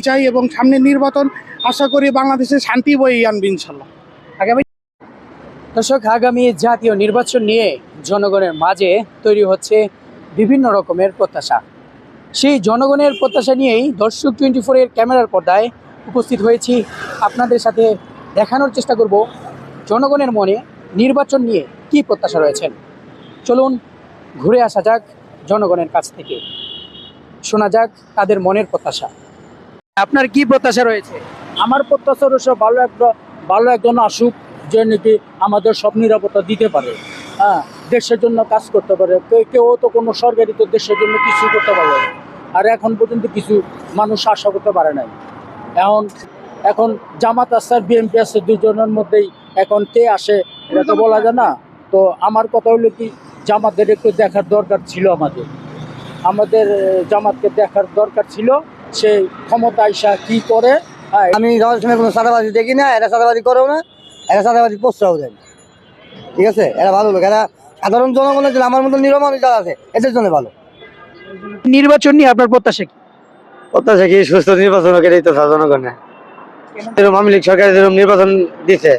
চাই এবং সামনের নির্বাচন, আশা করি বাংলাদেশে শান্তি বই আনবে ইনশাল্লাহ। আগামী দর্শক, আগামী জাতীয় নির্বাচন নিয়ে জনগণের মাঝে তৈরি হচ্ছে বিভিন্ন রকমের প্রত্যাশা। সেই জনগণের প্রত্যাশা নিয়েই দর্শক টোয়েন্টি ফোরের ক্যামেরার পর্দায় উপস্থিত হয়েছি। আপনাদের সাথে দেখানোর চেষ্টা করব জনগণের মনে নির্বাচন নিয়ে কি প্রত্যাশা রয়েছেন। চলুন, ঘুরে আসা যাক জনগণের কাছ থেকে। শোনা যাক তাদের মনের প্রত্যাশা। আপনার কি প্রত্যাশা রয়েছে? আমার প্রত্যাশা রয়েছে ভালো একটা ভালো একজন আসুক, যে নাকি আমাদের সব নিরাপত্তা দিতে পারে। হ্যাঁ দেশের জন্য কাজ করতে পারে। কেউ তো কোনো সরকারি তো দেশের জন্য কিছু করতে পারবে না। আর এখন পর্যন্ত কিছু মানুষ আশা করতে পারে নাই। এখন এখন জামাত আছে আর বিএনপি আছে, দুজনের মধ্যেই এখন কে আসে, এটা তো বলা যায় না। তো আমার কথা হলো কি জামাতের একটু দেখার দরকার ছিল আমাদের। আমাদের জামাতকে দেখার দরকার ছিল। সে ক্ষমতা আইসা কি করে? হ্যাঁ আমি যাওয়ার কোনো সাদাবাজি দেখি না এরা সাদাবাজি করেও না এরা সাদাবাজি প্রশ্রয়ও দেয় ঠিক আছে? এরা ভালো লোক এরা সাধারণ জনগণের জন্য আমার মতো নিরমানুষ যারা আছে এদের জন্য ভালো। নির্বাচন নিয়ে আপনার প্রত্যাশা কি? প্রত্যাশা কি? সুস্থ নির্বাচন হোক এটাই তো জনগণের। এরকম আওয়ামী লীগ সরকার যেরকম নির্বাচন দিছে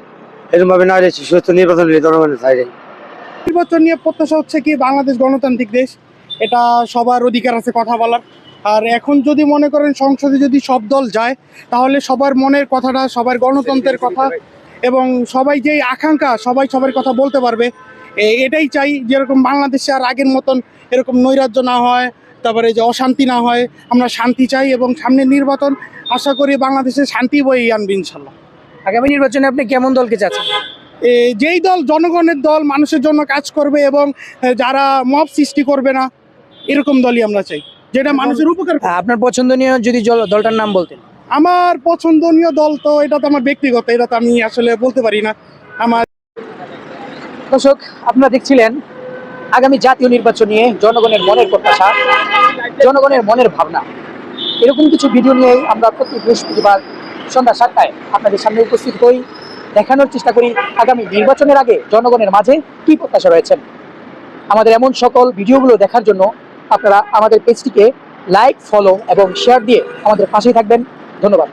এরকম ভাবে না হলে সুস্থ নির্বাচন জনগণের সাইডে নির্বাচন নিয়ে প্রত্যাশা হচ্ছে কি বাংলাদেশ গণতান্ত্রিক দেশ? এটা সবার অধিকার আছে কথা বলার। আর এখন যদি মনে করেন সংসদে যদি সব দল যায় তাহলে সবার মনের কথাটা সবার গণতন্ত্রের কথা এবং সবাই যেই আকাঙ্ক্ষা সবাই সবার কথা বলতে পারবে। এ- এটাই চাই যেরকম বাংলাদেশে আর আগের মতন এরকম নৈরাজ্য না হয় তারপরে যে অশান্তি না হয় আমরা শান্তি চাই এবং সামনে নির্বাচন আশা করি বাংলাদেশে শান্তি বই আনবে ইনশাল্লাহ। আগামী নির্বাচনে আপনি কেমন দলকে চাচ্ছেন? এ, যেই দল জনগণের দল মানুষের জন্য কাজ করবে এবং যারা মব সৃষ্টি করবে না এরকম দলই আমরা চাই যেটা মানুষের উপকার করবে। আপনার পছন্দনীয় যদি দলটার নাম বলতেন। আমার পছন্দনীয় দল তো এটা তো আমার ব্যক্তিগত এটা তো আমি আসলে বলতে পারি না। আমার দর্শক আপনারা দেখছিলেন আগামী জাতীয় নির্বাচন নিয়ে জনগণের মনের প্রত্যাশা জনগণের মনের ভাবনা। এরকম কিছু ভিডিও নিয়ে আমরা প্রতি বৃহস্পতিবার সন্ধ্যা সাতটায় আপনাদের সামনে উপস্থিত হই। দেখানোর চেষ্টা করি আগামী নির্বাচনের আগে জনগণের মাঝে কি প্রত্যাশা রয়েছেন আমাদের এমন সকল ভিডিওগুলো দেখার জন্য আপনারা আমাদের পেজটিকে লাইক ফলো এবং শেয়ার দিয়ে আমাদের পাশেই থাকবেন। ধন্যবাদ।